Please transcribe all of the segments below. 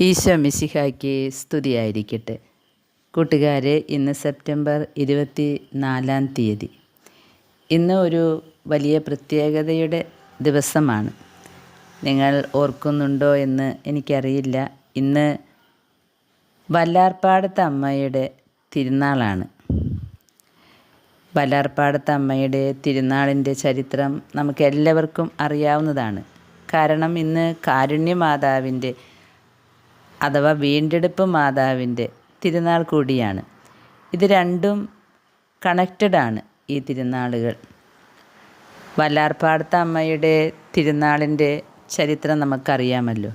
ഈശോ മിശിഹായ്ക്ക് സ്തുതിയായിരിക്കട്ടെ. കൂട്ടുകാരെ ഇന്ന് സെപ്റ്റംബർ ഇരുപത്തി നാലാം തീയതി. ഇന്ന് ഒരു വലിയ പ്രത്യേകതയുടെ ദിവസമാണ്. നിങ്ങൾ ഓർക്കുന്നുണ്ടോ എന്ന് എനിക്കറിയില്ല. ഇന്ന് വല്ലാർപ്പാടത്ത് അമ്മയുടെ തിരുനാളാണ്. വല്ലാർപ്പാടത്ത് അമ്മയുടെ തിരുനാളിന്റെ ചരിത്രം നമുക്കെല്ലാവർക്കും അറിയാവുന്നതാണ്. കാരണം ഇന്ന് കാരുണ്യമാതാവിന്റെ അഥവാ വീണ്ടെടുപ്പ് മാതാവിന്റെ തിരുനാൾ കൂടിയാണ്. ഇത് രണ്ടും കണക്റ്റഡ് ആണ് ഈ തിരുനാളുകൾ. വല്ലാർപ്പാടത്ത അമ്മയുടെ തിരുനാളിന്റെ ചരിത്രം നമുക്കറിയാമല്ലോ.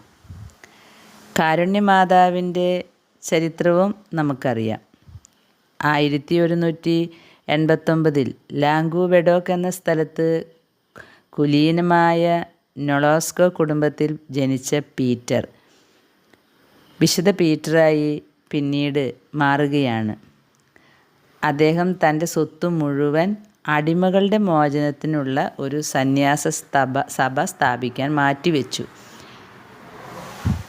കാരുണ്യമാതാവിന്റെ ചരിത്രവും നമുക്കറിയാം. ആയിരത്തി ഒരുന്നൂറ്റി എൺപത്തൊമ്പതിൽ ലാംഗു വെഡോക്ക് എന്ന സ്ഥലത്ത് കുലീനമായ നൊളോസ്കോ കുടുംബത്തിൽ ജനിച്ച പീറ്റർ. വിശുദ്ധ പീറ്ററായി പിന്നീട് മാറുകയാണ്. അദ്ദേഹം തന്റെ സ്വത്ത് മുഴുവൻ അടിമകളുടെ മോചനത്തിനുള്ള ഒരു സന്യാസ സ്തഭ സഭ സ്ഥാപിക്കാൻ മാറ്റിവെച്ചു.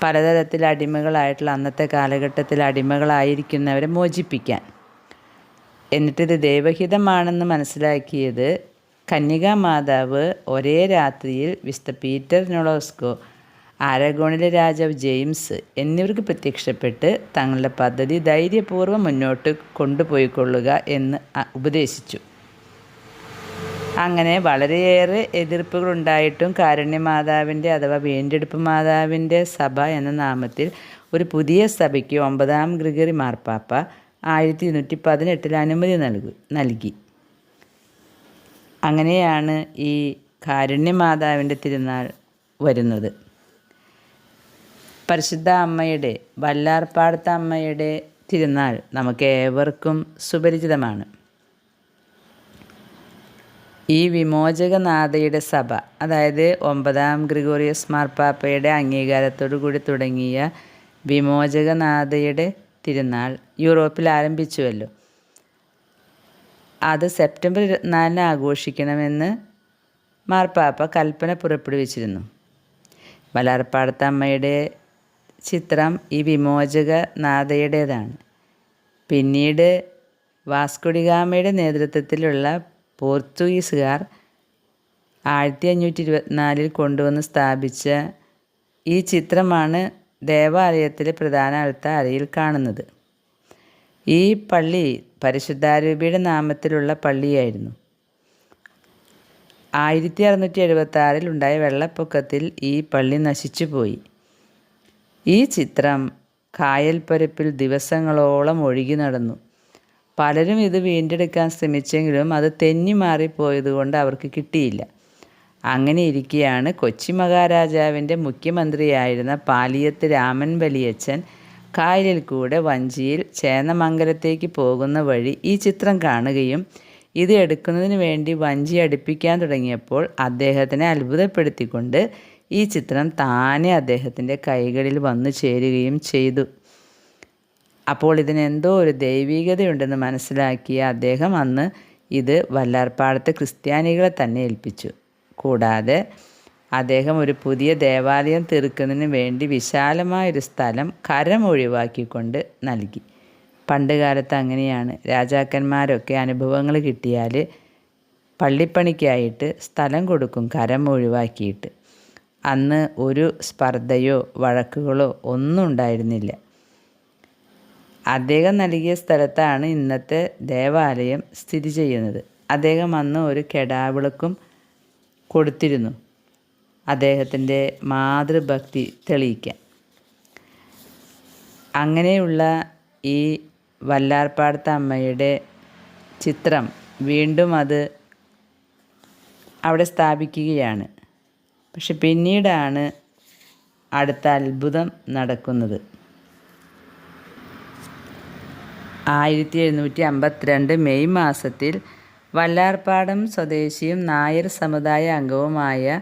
പലതരത്തിൽ അടിമകളായിട്ടുള്ള അന്നത്തെ കാലഘട്ടത്തിൽ അടിമകളായിരിക്കുന്നവരെ മോചിപ്പിക്കാൻ. എന്നിട്ടിത് ദൈവഹിതമാണെന്ന് മനസ്സിലാക്കിയത് കന്യകാ മാതാവ് ഒരേ രാത്രിയിൽ വിസ്ത പീറ്റർ നൊളോസ്കോ ആരഗോണിലെ രാജാവ് ജെയിംസ് എന്നിവർക്ക് പ്രത്യക്ഷപ്പെട്ട് തങ്ങളുടെ പദ്ധതി ധൈര്യപൂർവം മുന്നോട്ട് കൊണ്ടുപോയിക്കൊള്ളുക എന്ന് ഉപദേശിച്ചു. അങ്ങനെ വളരെയേറെ എതിർപ്പുകളുണ്ടായിട്ടും കാരുണ്യമാതാവിന്റെ അഥവാ വീണ്ടെടുപ്പ് മാതാവിന്റെ സഭ എന്ന നാമത്തിൽ ഒരു പുതിയ സഭയ്ക്ക് ഒമ്പതാം ഗ്രിഗറി മാർപ്പാപ്പ ആയിരത്തി ഇരുന്നൂറ്റി പതിനെട്ടിൽ അനുമതി നൽകി നൽകി. അങ്ങനെയാണ് ഈ കാരുണ്യമാതാവിന്റെ തിരുനാൾ വരുന്നത്. പരിശുദ്ധ അമ്മയുടെ വല്ലാർപ്പാടത്ത അമ്മയുടെ തിരുനാൾ നമുക്ക് ഏവർക്കും സുപരിചിതമാണ്. ഈ വിമോചകനാഥയുടെ സഭ അതായത് ഒമ്പതാം ഗ്രിഗോറിയസ് മാർപ്പാപ്പയുടെ അംഗീകാരത്തോടു കൂടി തുടങ്ങിയ വിമോചകനാഥയുടെ തിരുനാൾ യൂറോപ്പിൽ ആരംഭിച്ചുവല്ലോ. അത് സെപ്റ്റംബർ ഇരുപത്തിനാലിന് ആഘോഷിക്കണമെന്ന് മാർപ്പാപ്പ കൽപ്പന പുറപ്പെടുവിച്ചിരുന്നു. വലാർപ്പാടത്ത അമ്മയുടെ ചിത്രം ഈ വിമോചക നാഥയുടേതാണ്. പിന്നീട് വാസ്കുഡിഗാമയുടെ നേതൃത്വത്തിലുള്ള പോർച്ചുഗീസുകാർ ആയിരത്തി അഞ്ഞൂറ്റി ഇരുപത്തിനാലിൽ കൊണ്ടുവന്ന് സ്ഥാപിച്ച ഈ ചിത്രമാണ് ദേവാലയത്തിലെ പ്രധാന അരയിൽ കാണുന്നത്. ഈ പള്ളി പരിശുദ്ധാരൂപിയുടെ നാമത്തിലുള്ള പള്ളിയായിരുന്നു. ആയിരത്തി അറുന്നൂറ്റി എഴുപത്തി ആറിൽ ഉണ്ടായ വെള്ളപ്പൊക്കത്തിൽ ഈ പള്ളി നശിച്ചുപോയി. ഈ ചിത്രം കായൽപ്പരപ്പിൽ ദിവസങ്ങളോളം ഒഴുകി നടന്നു. പലരും ഇത് വീണ്ടെടുക്കാൻ ശ്രമിച്ചെങ്കിലും അത് തെന്നി മാറിപ്പോയതുകൊണ്ട് അവർക്ക് കിട്ടിയില്ല. അങ്ങനെ ഇരിക്കെയാണ് കൊച്ചി മഹാരാജാവിന്റെ മുഖ്യമന്ത്രിയായിരുന്ന പാലിയത്ത് രാമൻ വലിയച്ഛൻ കായലിൽ കൂടെ വഞ്ചിയിൽ ചേന്നമംഗലത്തേക്ക് പോകുന്ന വഴി ഈ ചിത്രം കാണുകയും ഇത് എടുക്കുന്നതിന് വേണ്ടി വഞ്ചി അടുപ്പിക്കാൻ തുടങ്ങിയപ്പോൾ അദ്ദേഹത്തിനെ അത്ഭുതപ്പെടുത്തിക്കൊണ്ട് ഈ ചിത്രം താനെ അദ്ദേഹത്തിന്റെ കൈകളിൽ വന്നു ചേരുകയും ചെയ്തു. അപ്പോൾ ഇതിനെന്തോ ഒരു ദൈവികതയുണ്ടെന്ന് മനസ്സിലാക്കിയ അദ്ദേഹം അന്ന് ഇത് വല്ലാർപ്പാടത്തെ ക്രിസ്ത്യാനികളെ തന്നെ ഏൽപ്പിച്ചു. കൂടാതെ അദ്ദേഹം ഒരു പുതിയ ദേവാലയം തീർക്കുന്നതിന് വേണ്ടി വിശാലമായൊരു സ്ഥലം കരം ഒഴിവാക്കിക്കൊണ്ട് നൽകി. പണ്ട് കാലത്ത് അങ്ങനെയാണ്. രാജാക്കന്മാരൊക്കെ അനുഭവങ്ങൾ കിട്ടിയാൽ പള്ളിപ്പണിക്കായിട്ട് സ്ഥലം കൊടുക്കും കരം ഒഴിവാക്കിയിട്ട്. അന്ന് ഒരു സ്പർദ്ധയോ വഴക്കുകളോ ഒന്നും ഉണ്ടായിരുന്നില്ല. അദ്ദേഹം നൽകിയ സ്ഥലത്താണ് ഇന്നത്തെ ദേവാലയം സ്ഥിതി ചെയ്യുന്നത്. അദ്ദേഹം അന്ന് ഒരു കെടാവിളക്കും കൊടുത്തിരുന്നു. അദ്ദേഹത്തിന്റെ മാതൃഭക്തി തെളിയിക്കാൻ അങ്ങനെയുള്ള ഈ വല്ലാർപ്പാടത്തെ അമ്മയുടെ ചിത്രം വീണ്ടും അത് അവിടെ സ്ഥാപിക്കുകയാണ്. പക്ഷെ പിന്നീടാണ് അടുത്ത അത്ഭുതം നടക്കുന്നത്. ആയിരത്തി എഴുന്നൂറ്റി അമ്പത്തിരണ്ട് മെയ് മാസത്തിൽ വല്ലാർപാടം സ്വദേശിയും നായർ സമുദായ അംഗവുമായ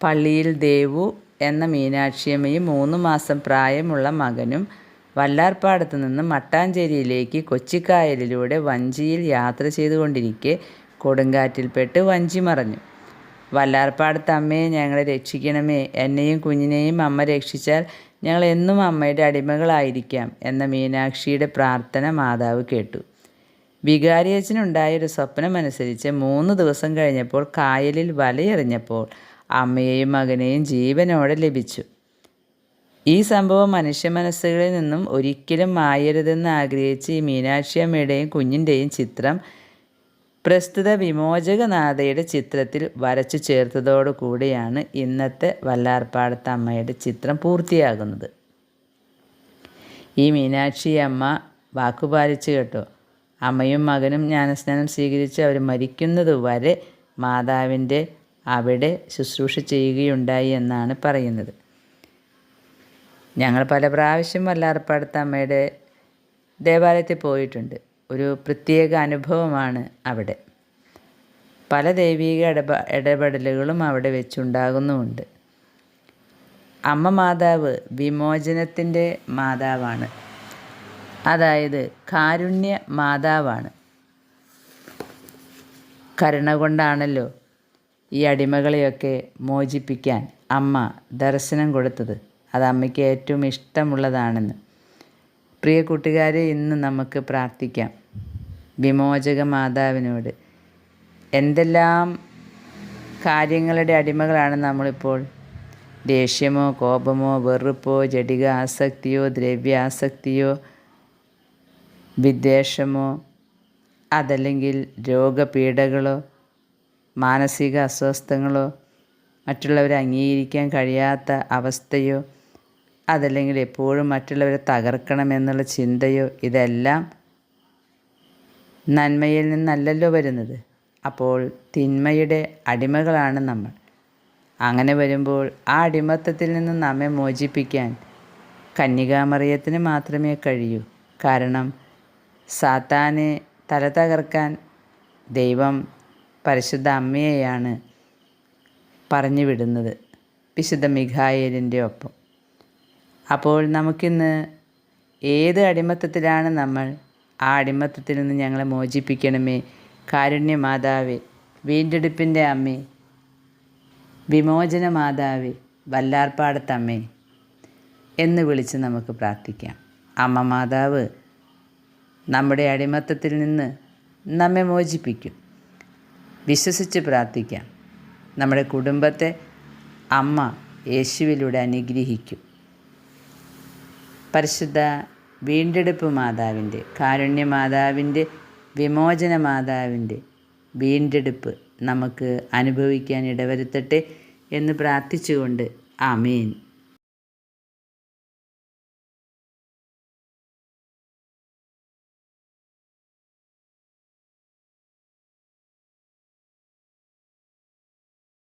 പള്ളിയിൽ ദേവു എന്ന മീനാക്ഷിയമ്മയും മൂന്ന് മാസം പ്രായമുള്ള മകനും വല്ലാർപ്പാടത്ത് നിന്ന് മട്ടാഞ്ചേരിയിലേക്ക് കൊച്ചിക്കായലിലൂടെ വഞ്ചിയിൽ യാത്ര ചെയ്തുകൊണ്ടിരിക്കെ കൊടുങ്കാറ്റിൽപ്പെട്ട് വഞ്ചി മറഞ്ഞു. വല്ലാർപ്പാടത്ത് അമ്മയെ ഞങ്ങളെ രക്ഷിക്കണമേ. എന്നെയും കുഞ്ഞിനെയും അമ്മ രക്ഷിച്ചാൽ ഞങ്ങൾ എന്നും അമ്മയുടെ അടിമകളായിരിക്കാം എന്ന മീനാക്ഷിയുടെ പ്രാർത്ഥന മാതാവ് കേട്ടു. വികാരിയച്ഛനുണ്ടായൊരു സ്വപ്നമനുസരിച്ച് മൂന്ന് ദിവസം കഴിഞ്ഞപ്പോൾ കായലിൽ വലയെറിഞ്ഞപ്പോൾ അമ്മയെയും മകനെയും ജീവനോടെ ലഭിച്ചു. ഈ സംഭവം മനുഷ്യ മനസ്സുകളിൽ നിന്നും ഒരിക്കലും മായരുതെന്ന് ആഗ്രഹിച്ച് ഈ മീനാക്ഷി അമ്മയുടെയും കുഞ്ഞിന്റെയും ചിത്രം പ്രസ്തുത വിമോചകനാഥയുടെ ചിത്രത്തിൽ വരച്ചു ചേർത്തതോടുകൂടിയാണ് ഇന്നത്തെ വല്ലാർപ്പാടത്ത് അമ്മയുടെ ചിത്രം പൂർത്തിയാകുന്നത്. ഈ മീനാക്ഷി അമ്മ വാക്കുപാലിച്ചു കേട്ടോ. അമ്മയും മകനും ജ്ഞാനസ്നാനം സ്വീകരിച്ച് അവർ മരിക്കുന്നത് വരെ മാതാവിന്റെ അവിടെ ശുശ്രൂഷ ചെയ്യുകയുണ്ടായി എന്നാണ് പറയുന്നത്. ഞങ്ങൾ പല പ്രാവശ്യം വല്ലാർപ്പാടത്ത് അമ്മയുടെ ദേവാലയത്തിൽ പോയിട്ടുണ്ട്. ഒരു പ്രത്യേക അനുഭവമാണ് അവിടെ. പല ദൈവിക ഇടപ ഇടപെടലുകളും അവിടെ വെച്ചുണ്ടാകുന്നുമുണ്ട്. അമ്മ മാതാവ് വിമോചനത്തിന്റെ മാതാവാണ്. അതായത് കാരുണ്യ മാതാവാണ്. കരുണ കൊണ്ടാണല്ലോ ഈ അടിമകളെയൊക്കെ മോചിപ്പിക്കാൻ അമ്മ ദർശനം കൊടുത്തത്. അത് അമ്മയ്ക്ക് ഏറ്റവും ഇഷ്ടമുള്ളതാണെന്ന്. പ്രിയ കൂട്ടുകാരെ ഇന്ന് നമുക്ക് പ്രാർത്ഥിക്കാം. വിമോചക മാതാവിനോട് എന്തെല്ലാം കാര്യങ്ങളുടെ അടിമകളാണ് നമ്മളിപ്പോൾ? ദേഷ്യമോ കോപമോ വെറുപ്പോ ജടിക ആസക്തിയോ ദ്രവ്യാസക്തിയോ വിദ്വേഷമോ അതല്ലെങ്കിൽ രോഗപീഠകളോ മാനസിക അസ്വസ്ഥങ്ങളോ മറ്റുള്ളവരെ അംഗീകരിക്കാൻ കഴിയാത്ത അവസ്ഥയോ അതല്ലെങ്കിൽ എപ്പോഴും മറ്റുള്ളവരെ തകർക്കണമെന്നുള്ള ചിന്തയോ ഇതെല്ലാം നന്മയിൽ നിന്നല്ലല്ലോ വരുന്നത്. അപ്പോൾ തിന്മയുടെ അടിമകളാണ് നമ്മൾ. അങ്ങനെ വരുമ്പോൾ ആ അടിമത്തത്തിൽ നിന്ന് നമ്മെ മോചിപ്പിക്കാൻ കന്യകാമറിയത്തിന് മാത്രമേ കഴിയൂ. കാരണം സാത്താനെ തല തകർക്കാൻ ദൈവം പരിശുദ്ധ അമ്മയെയാണ് പറഞ്ഞു വിടുന്നത്. വിശുദ്ധ മിഖായേലിന്റെ ഒപ്പം. അപ്പോൾ നമുക്കിന്ന് ഏത് അടിമത്തത്തിലാണ് നമ്മൾ ആ അടിമത്തത്തിൽ നിന്ന് ഞങ്ങളെ മോചിപ്പിക്കണമേ. കാരുണ്യ മാതാവേ വീണ്ടെടുപ്പിന്റെ അമ്മേ വിമോചന മാതാവേ വല്ലാർപ്പാടത്തമ്മേ എന്ന് വിളിച്ച് നമുക്ക് പ്രാർത്ഥിക്കാം. അമ്മ മാതാവ് നമ്മുടെ അടിമത്തത്തിൽ നിന്ന് നമ്മെ മോചിപ്പിക്കും. വിശ്വസിച്ച് പ്രാർത്ഥിക്കാം. നമ്മുടെ കുടുംബത്തെ അമ്മ യേശുവിലൂടെ അനുഗ്രഹിക്കും. പരിശുദ്ധ വീണ്ടെടുപ്പ് മാതാവിന്റെ കാരുണ്യ മാതാവിന്റെ വിമോചന മാതാവിന്റെ വീണ്ടെടുപ്പ് നമുക്ക് അനുഭവിക്കാൻ ഇടവരുത്തട്ടെ എന്ന് പ്രാർത്ഥിച്ചുകൊണ്ട് ആമേൻ.